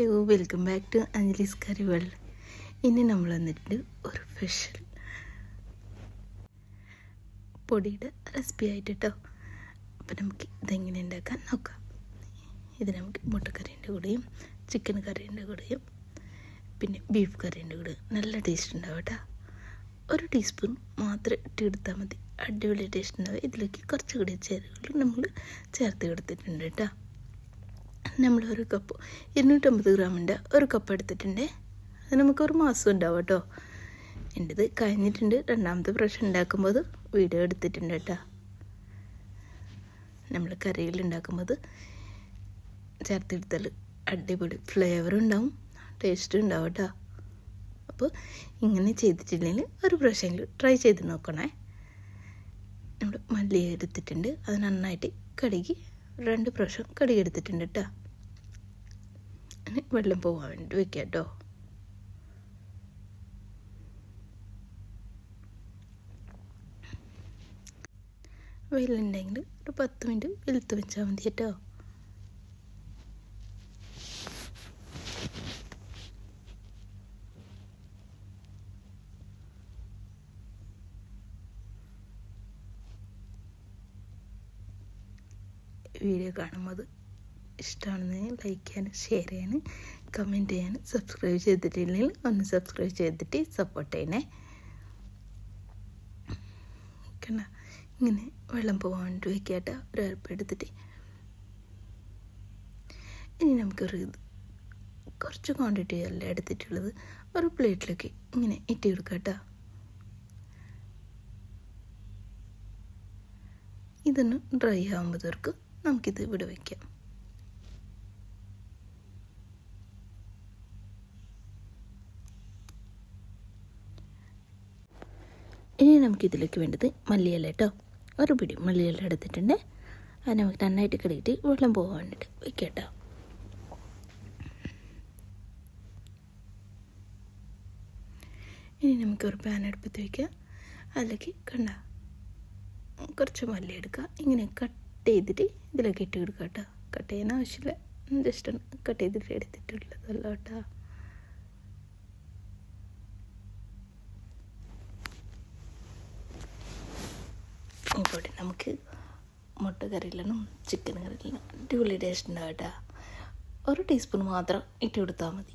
Hello welcome back to Anjali's curry world. ഇനി നമ്മൾ വന്നിട്ട് ഒരു സ്പെഷ്യൽ പൊടിയുടെ റെസിപ്പി ആയിട്ട് കേട്ടോ അപ്പം നമുക്ക് ഇതെങ്ങനെ ഉണ്ടാക്കാൻ നോക്കാം. ഇത് നമുക്ക് മുട്ടക്കറീന്റെ കൂടെയും ചിക്കൻ കറീന്റെ കൂടെയും പിന്നെ ബീഫ് കറീന്റെ കൂടെ നല്ല ടേസ്റ്റ് ഉണ്ടാവും കേട്ടോ ഒരു ടീസ്പൂൺ മാത്രം ഇട്ടെടുത്താൽ മതി. അടിപൊളി ടേസ്റ്റ് ഉണ്ടാവും. ഇതിലേക്ക് കുറച്ച് കൂടി ചേരുവകൾ നമ്മൾ ചേർത്ത് കൊടുത്തിട്ടുണ്ട് കേട്ടോ നമ്മൾ ഒരു കപ്പ് ഇരുന്നൂറ്റമ്പത് ഗ്രാമിന്റെ ഒരു കപ്പ് എടുത്തിട്ടുണ്ട്. അത് നമുക്ക് ഒരു മാസം ഉണ്ടാവും കേട്ടോ. എന്റെത് കഴിഞ്ഞിട്ടുണ്ട്. രണ്ടാമത്തെ പ്രാവശ്യം ഉണ്ടാക്കുമ്പോൾ വീഡിയോ എടുത്തിട്ടുണ്ട് കേട്ടോ. നമ്മൾ കറിയിൽ ഉണ്ടാക്കുമ്പോൾ ചേർത്തെടുത്താൽ അടിപൊളി ഫ്ലേവർ ഉണ്ടാവും. ടേസ്റ്റ് ഉണ്ടാവും കേട്ടോ. അപ്പോൾ ഇങ്ങനെ ചെയ്തിട്ടില്ലെങ്കിൽ ഒരു പ്രാവശ്യമെങ്കിലും ട്രൈ ചെയ്ത് നോക്കണേ. നമ്മൾ മല്ലി എടുത്തിട്ടുണ്ട്. അത് നന്നായിട്ട് കഴുകി രണ്ട് പ്രാവശ്യം കടി എടുത്തിട്ടുണ്ട് കേട്ടോ വെള്ളം പോകാൻ വേണ്ടി വെക്കാം കേട്ടോ വെയിലുണ്ടെങ്കിൽ ഒരു പത്ത് മിനിറ്റ് വെളുത്ത് വെച്ചാൽ മതി കേട്ടോ വീഡിയോ കാണുമ്പോൾ ഇഷ്ടമാണെന്ന് ലൈക്ക് ചെയ്യാനും ഷെയർ ചെയ്യാനും കമന്റ് ചെയ്യാനും സബ്സ്ക്രൈബ് ചെയ്തിട്ടില്ലെങ്കിൽ ഒന്ന് സബ്സ്ക്രൈബ് ചെയ്തിട്ട് സപ്പോർട്ട് ചെയ്യണേ. കണ്ട? ഇങ്ങനെ വെള്ളം പോകാൻ വേണ്ടി വയ്ക്കാട്ട. ഒരു ഇനി നമുക്കൊരു കുറച്ച് ക്വാണ്ടിറ്റി അല്ല എടുത്തിട്ടുള്ളത്? ഒരു പ്ലേറ്റിലേക്ക് ഇങ്ങനെ ഇട്ട് കൊടുക്കാം കേട്ടോ ഇതൊന്ന് ഡ്രൈ ആകുമ്പോഴത്തേക്ക് നമുക്കിത് ഇവിടെ വയ്ക്കാം ഇനി നമുക്കിതിലേക്ക് വേണ്ടത് മല്ലിയില കേട്ടോ ഒരു പിടി മല്ലിയില എടുത്തിട്ടുണ്ട്. അത് നമുക്ക് നന്നായിട്ട് കഴുകിയിട്ട് വെള്ളം പോകാൻ വേണ്ടിയിട്ട് വയ്ക്കാം കേട്ടോ ഇനി നമുക്ക് ഒരു പാൻ അടുപ്പത്ത് വയ്ക്കാം അതിലേക്ക് കണ്ട കുറച്ച് മല്ലി എടുക്കുക ഇങ്ങനെ കട്ട് ചെയ്തിട്ട് ഇതിലേക്ക് ഇട്ട് കൊടുക്കുക കേട്ടോ കട്ട് ചെയ്യാൻ ആവശ്യമില്ല ജസ്റ്റ് കട്ട് ചെയ്തിട്ട് എടുത്തിട്ടുള്ളതല്ല കേട്ടോ ഇവിടെ നമുക്ക് മുട്ട കറിയിലും ചിക്കൻ കറിയിലും അടിപൊളി ടേസ്റ്റ് ഉണ്ടാവും കേട്ടോ ഒരു ടീസ്പൂൺ മാത്രം ഇട്ട് കൊടുത്താൽ മതി.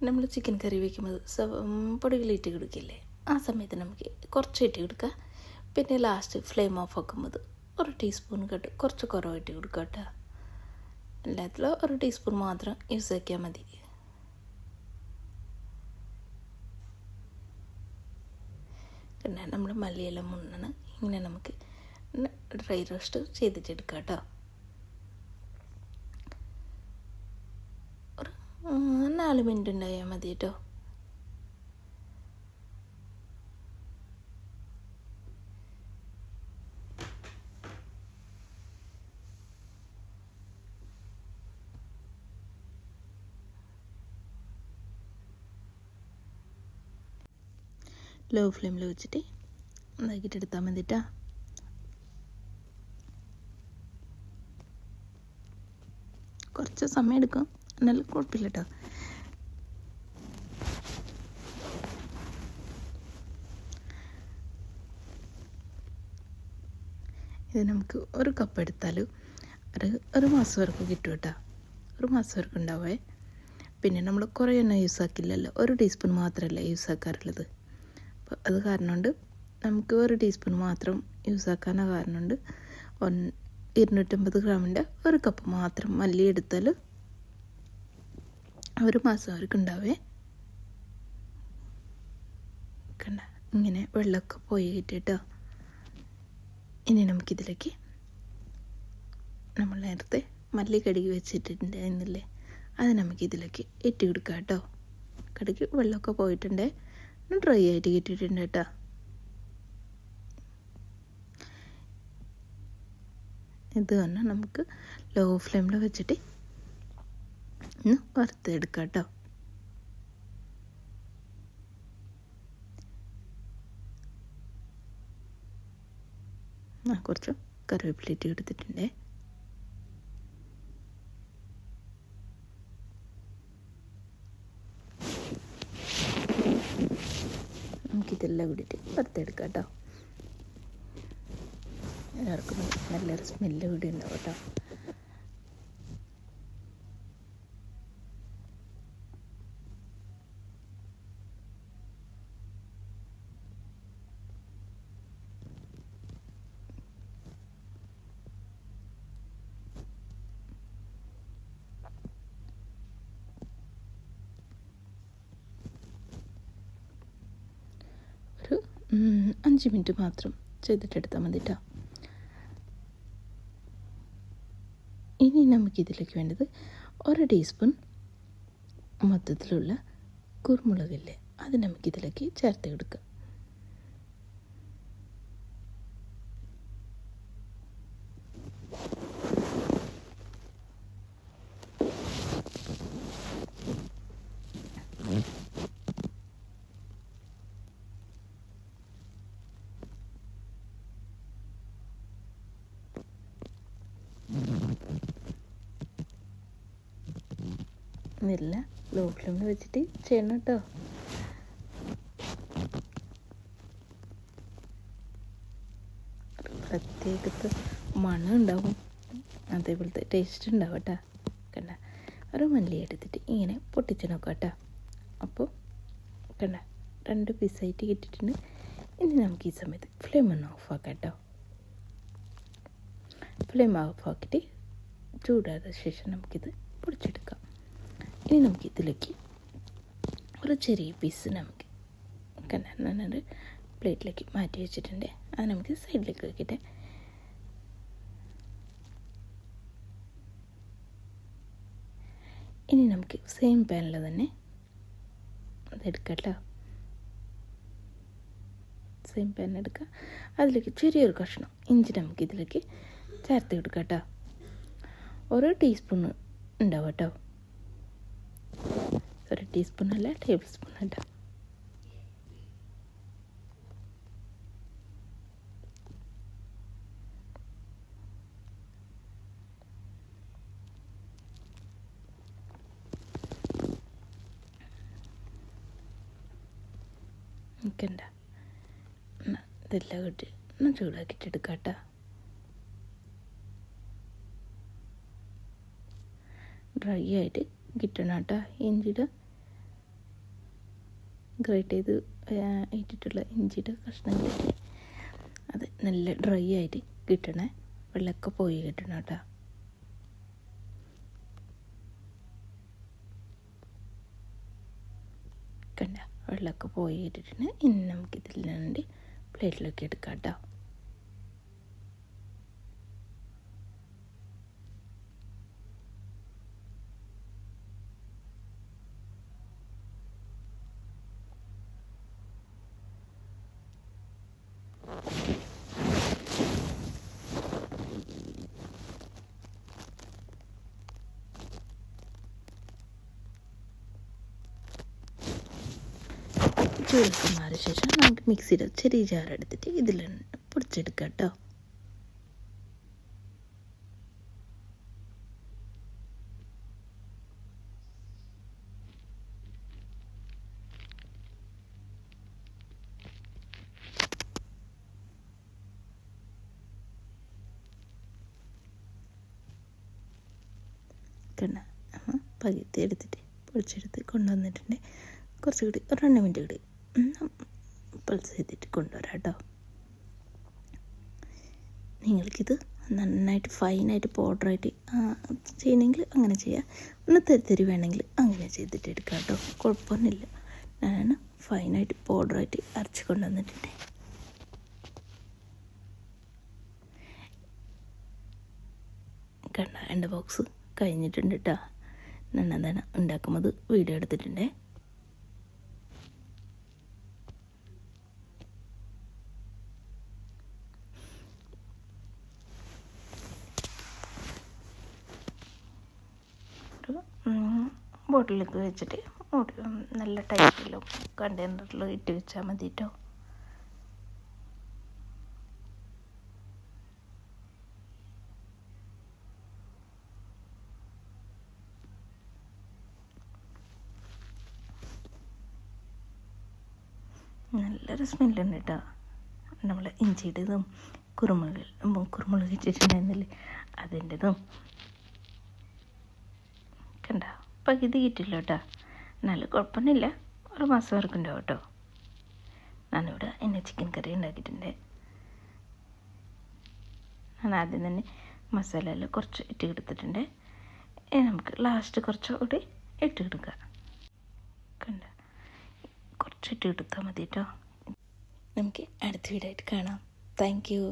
നമ്മൾ ചിക്കൻ കറി വയ്ക്കുമ്പോൾ പൊടികളിട്ട് കൊടുക്കില്ലേ? ആ സമയത്ത് നമുക്ക് കുറച്ച് ഇട്ട് കൊടുക്കുക പിന്നെ ലാസ്റ്റ് ഫ്ലെയിം ഓഫ് ആക്കുമ്പോൾ ഒരു ടീസ്പൂൺ കേട്ട് കുറച്ച് കുറവായിട്ട് കൊടുക്കുക കേട്ടോ എല്ലാത്തിലും ഒരു ടീസ്പൂൺ മാത്രം യൂസ് ആക്കിയാൽ മതി. പിന്നെ നമ്മൾ മല്ലിയെല്ലാം മുണ്ണണം ഇങ്ങനെ നമുക്ക് ഡ്രൈ റോസ്റ്റ് ചെയ്തിട്ടെടുക്കാം കേട്ടോ ഒരു നാല് മിനിറ്റ് ഉണ്ടായാൽ മതി കേട്ടോ ലോ ഫ്ലെയിമിൽ വെച്ചിട്ട് ഇതാക്കിയിട്ട് എടുത്താൽ മതിട്ടാ. കുറച്ച് സമയം എടുക്കും. എന്നാലും കുഴപ്പമില്ല കേട്ടോ ഇത് നമുക്ക് ഒരു കപ്പ് എടുത്താൽ ഒരു ഒരു മാസം വരെക്കും കിട്ടും കേട്ടോ ഒരു മാസം വരെക്കും ഉണ്ടാവേ. പിന്നെ നമ്മൾ കുറേ എണ്ണ യൂസ് ആക്കില്ലല്ലോ. ഒരു ടീസ്പൂൺ മാത്രമല്ല യൂസ് ആക്കാറുള്ളത്. അപ്പോൾ അത് കാരണം കൊണ്ട് നമുക്ക് ഒരു ടീസ്പൂൺ മാത്രം യൂസ് ആക്കാനാ കാരണം കൊണ്ട് ഒൻ ഇരുന്നൂറ്റമ്പത് ഗ്രാമിന്റെ ഒരു കപ്പ് മാത്രം മല്ലി എടുത്താൽ ഒരു മാസം അവർക്ക് ഉണ്ടാവേ ഇങ്ങനെ വെള്ളമൊക്കെ പോയി കിട്ടിയിട്ടോ ഇനി നമുക്കിതിലേക്ക് നമ്മൾ നേരത്തെ മല്ലി കടുകി വെച്ചിട്ടുണ്ടായിരുന്നില്ലേ അത് നമുക്കിതിലേക്ക് ഇട്ട് കൊടുക്കാം കേട്ടോ. കടുകി വെള്ളമൊക്കെ പോയിട്ടുണ്ടേ. ഡ്രൈ ആയിട്ട് കിട്ടിയിട്ടുണ്ട് കേട്ടോ. ഇത് തന്നെ നമുക്ക് ലോ ഫ്ലെയിമിൽ വെച്ചിട്ട് ഒന്ന് വറുത്തെടുക്കാം കേട്ടോ. കുറച്ച് കറിവേപ്പിലിട്ട് എടുത്തിട്ടുണ്ട്. നമുക്കിതെല്ലാം കൂടിയിട്ട് വറുത്തെടുക്കാം കേട്ടോ. എല്ലാവർക്കും നല്ലൊരു സ്മെല്ല് കൂടി ഉണ്ടാവും കേട്ടോ ഒരു ഉം, അഞ്ച് മിനിറ്റ് മാത്രം ചെയ്തിട്ടെടുത്താൽ മതി കേട്ടോ ഇനി നമുക്കിതിലേക്ക് വേണ്ടത് ഒരു ടീസ്പൂൺ മൊത്തത്തിലുള്ള കുരുമുളകില്ലേ അത് നമുക്കിതിലേക്ക് ചേർത്ത് കൊടുക്കാം. ഇല്ല ലോ വെച്ചിട്ട് ചെയ്യണം കേട്ടോ. പ്രത്യേകത്തെ മണം ഉണ്ടാവും. അതേപോലത്തെ ടേസ്റ്റ് ഉണ്ടാവും കേട്ടോ. കണ്ട? ഒരു മല്ലി എടുത്തിട്ട് ഇങ്ങനെ പൊട്ടിച്ച് നോക്കാം കേട്ടോ. അപ്പോൾ കണ്ട? രണ്ട് പീസായിട്ട് കിട്ടിയിട്ടുണ്ട്. ഇനി നമുക്ക് ഈ സമയത്ത് ഫ്ലെയിം ഒന്ന് ഓഫാക്കാം കേട്ടോ. ഫ്ലെയിം ഓഫ് ആക്കിയിട്ട് ചൂടായ ശേഷം നമുക്കിത് പൊടിച്ചെടുക്കാം. ഇനി നമുക്ക് ഇതിലേക്ക് ഒരു ചെറിയ പീസ് നമുക്ക് കണ്ടത് പ്ലേറ്റിലേക്ക് മാറ്റി വെച്ചിട്ടുണ്ട്. അത് നമുക്ക് സൈഡിലേക്ക് വെക്കട്ടെ. ഇനി നമുക്ക് സെയിം പാനിൽ തന്നെ അതെടുക്കട്ടോ സെയിം പാൻ എടുക്കുക അതിലേക്ക് ചെറിയൊരു കഷ്ണം ഇഞ്ചി നമുക്ക് ഇതിലേക്ക് ചേർത്ത് കൊടുക്കാം കേട്ടോ ഓരോ ടീസ്പൂൺ ഉണ്ടാവും കേട്ടോ ഒരു ടീസ്പൂൺ അല്ല? ടേബിൾ സ്പൂൺ ഇടാം നിൽക്കണ്ട ഇതെല്ലാം ഇട്ട് ഒന്ന് ചൂടാക്കിയിട്ട് എടുക്കാം കേട്ടോ. ഡ്രൈ ആയിട്ട് കിട്ടണം കേട്ടോ ഇഞ്ചിയുടെ ഗ്രേറ്റ് ചെയ്ത് ഇട്ടിട്ടുള്ള ഇഞ്ചിയുടെ കഷ്ണങ്ങളില്ലേ അത് നല്ല ഡ്രൈ ആയിട്ട് കിട്ടണേ. വെള്ളമൊക്കെ പോയി കിട്ടണം കേട്ടോ. കണ്ട? വെള്ളമൊക്കെ പോയി കിട്ടിട്ടുണ്ട് ഇനി നമുക്ക് ഇതിൽ വേണ്ടി പ്ലേറ്റിലൊക്കെ എടുക്കാം കേട്ടോ. ചൂടൊക്കെ മാറിയ ശേഷം നമുക്ക് മിക്സിയിൽ ചെറിയ ചാറെടുത്തിട്ട് ഇതിൽ പൊടിച്ചെടുക്കാം കേട്ടോ കണ്ട പകുതി എടുത്തിട്ട് പൊടിച്ചെടുത്ത് കൊണ്ടുവന്നിട്ടുണ്ട്. കുറച്ചുകൂടി ഒരു രണ്ട് മിനിറ്റ് കൂടി പൾസ് ചെയ്തിട്ട് കൊണ്ടുവരാം കേട്ടോ നിങ്ങൾക്കിത് നന്നായിട്ട് ഫൈനായിട്ട് പൗഡറായിട്ട് ചെയ്യണമെങ്കിൽ അങ്ങനെ ചെയ്യാം. ഒന്ന് തെരുതെരി വേണമെങ്കിൽ അങ്ങനെ ചെയ്തിട്ട് എടുക്കാം കേട്ടോ കുഴപ്പമൊന്നുമില്ല. ഞാനാണ് ഫൈനായിട്ട് പൗഡറായിട്ട് അരച്ച് കൊണ്ടുവന്നിട്ടുണ്ട് കണ്ട എന്റെ ബോക്സ് കഴിഞ്ഞിട്ടുണ്ട് കേട്ടോ ഞാൻ എന്താണ് ഉണ്ടാക്കുമ്പോൾ വീഡിയോ എടുത്തിട്ടുണ്ടേ. ബോട്ടിലേക്ക് വെച്ചിട്ട് നല്ല ടൈറ്റിലും കണ്ടെയ്നറിലും ഇട്ട് വെച്ചാൽ മതി കേട്ടോ നല്ലൊരു സ്മെല്ലുണ്ട് കേട്ടോ നമ്മൾ ഇഞ്ചിയുടേതും കുരുമുളക് കുരുമുളക് ഇട്ടിട്ടുണ്ടായിരുന്നില്ലേ? അതിന്റെതും. പകുതി കിട്ടില്ല കേട്ടോ എന്നാലും കുഴപ്പമൊന്നുമില്ല. ഒരു മാസം വർക്കുണ്ടോ കേട്ടോ. ഞാനിവിടെ എന്നെ ചിക്കൻ കറി ഉണ്ടാക്കിയിട്ടുണ്ട്. ഞാൻ ആദ്യം തന്നെ മസാലയിൽ കുറച്ച് ഇട്ട് കൊടുത്തിട്ടുണ്ട് നമുക്ക് ലാസ്റ്റ് കുറച്ചുകൂടി ഇട്ട് കൊടുക്കുക കണ്ട? കുറച്ച് ഇട്ട് കൊടുത്താൽ മതി കേട്ടോ നമുക്ക് അടുത്ത വീടായിട്ട് കാണാം. Thank you